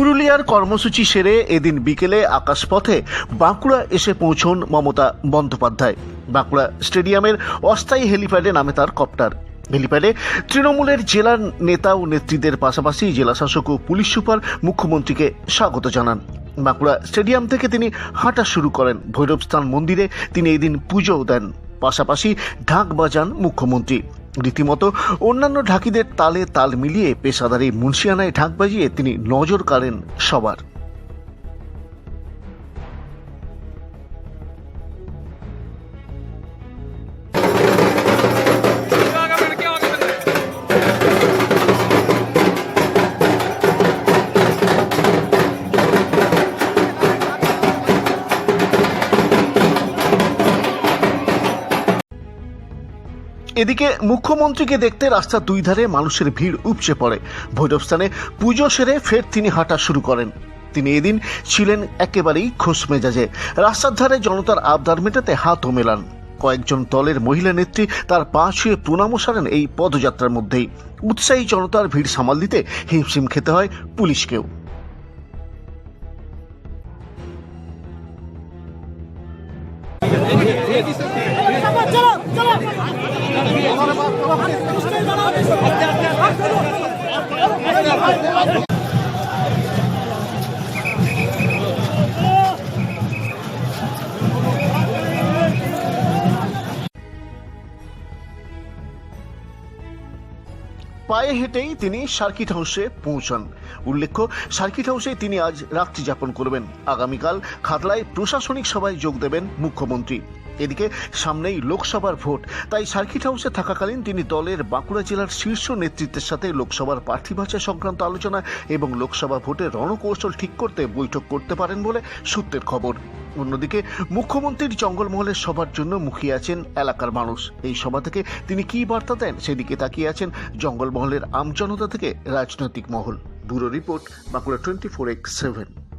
পুরুলিয়ার কর্মসূচি সেরে এদিন বিকেলে আকাশপথে বাঁকুড়া এসে পৌঁছন মমতা বন্দ্যোপাধ্যায়। বাঁকুড়া স্টেডিয়ামের অস্থায়ী হেলিপ্যাডে নামে তার কপ্টার। হেলিপ্যাডে তৃণমূলের জেলার নেতা ও নেত্রীদের পাশাপাশি জেলাশাসক ও পুলিশ সুপার মুখ্যমন্ত্রীকে স্বাগত জানান। বাঁকুড়া স্টেডিয়াম থেকে তিনি হাঁটা শুরু করেন। ভৈরবস্থান মন্দিরে তিনি এদিন পুজোও দেন। পাশাপাশি ঢাক বাজান মুখ্যমন্ত্রী। রীতিমতো অন্যান্য ঢাকিদের তালে তাল মিলিয়ে পেশাদারি মুন্সিয়ানায় ঢাক বাজিয়ে তিনি নজর কাড়েন সবার। এদিকে মুখ্যমন্ত্রীকে দেখতে রাস্তার দুই ধারে মানুষের ভিড় উপচে পড়ে। ভৈরবস্থানে পুজো সেরে ফের তিনি হাঁটা শুরু করেন। তিনি এদিন ছিলেন একেবারেই খোশ মেজাজে। রাস্তার ধারে জনতার আবদার মেটাতে হাতও মেলান। কয়েকজন দলের মহিলা নেত্রী তার পা ছুঁয়ে প্রণামও সারেন এই পদযাত্রার মধ্যেই। উৎসাহী জনতার ভিড় সামাল দিতে হিমশিম খেতে হয় পুলিশকেও। পায়ে হেঁটেই তিনি সার্কিট হাউসে পৌঁছান। উল্লেখ্য, সার্কিট হাউসে তিনি আজ রাত্রি যাপন করবেন। আগামীকাল খাতলায় প্রশাসনিক সভায় যোগ দেবেন মুখ্যমন্ত্রী। এদিকে সামনেই লোকসভার ভোট। তাই সার্কিট হাউসে থাকাকালীন তিনি দলের বাঁকুড়া জেলার শীর্ষ নেতৃত্বের সাথে লোকসভার প্রার্থী বাছাই সংক্রান্ত আলোচনা এবং লোকসভা ভোটের রণকৌশল ঠিক করতে বৈঠক করতে পারেন বলে সূত্রের খবর। অন্যদিকে মুখ্যমন্ত্রীর জঙ্গলমহলের সভার জন্য মুখিয়ে আছেন এলাকার মানুষ। এই সভা থেকে তিনি কী বার্তা দেন সেদিকে তাকিয়ে আছেন জঙ্গলমহলের আমজনতা থেকে রাজনৈতিক মহল। Bureau report Bankura twenty four x seven.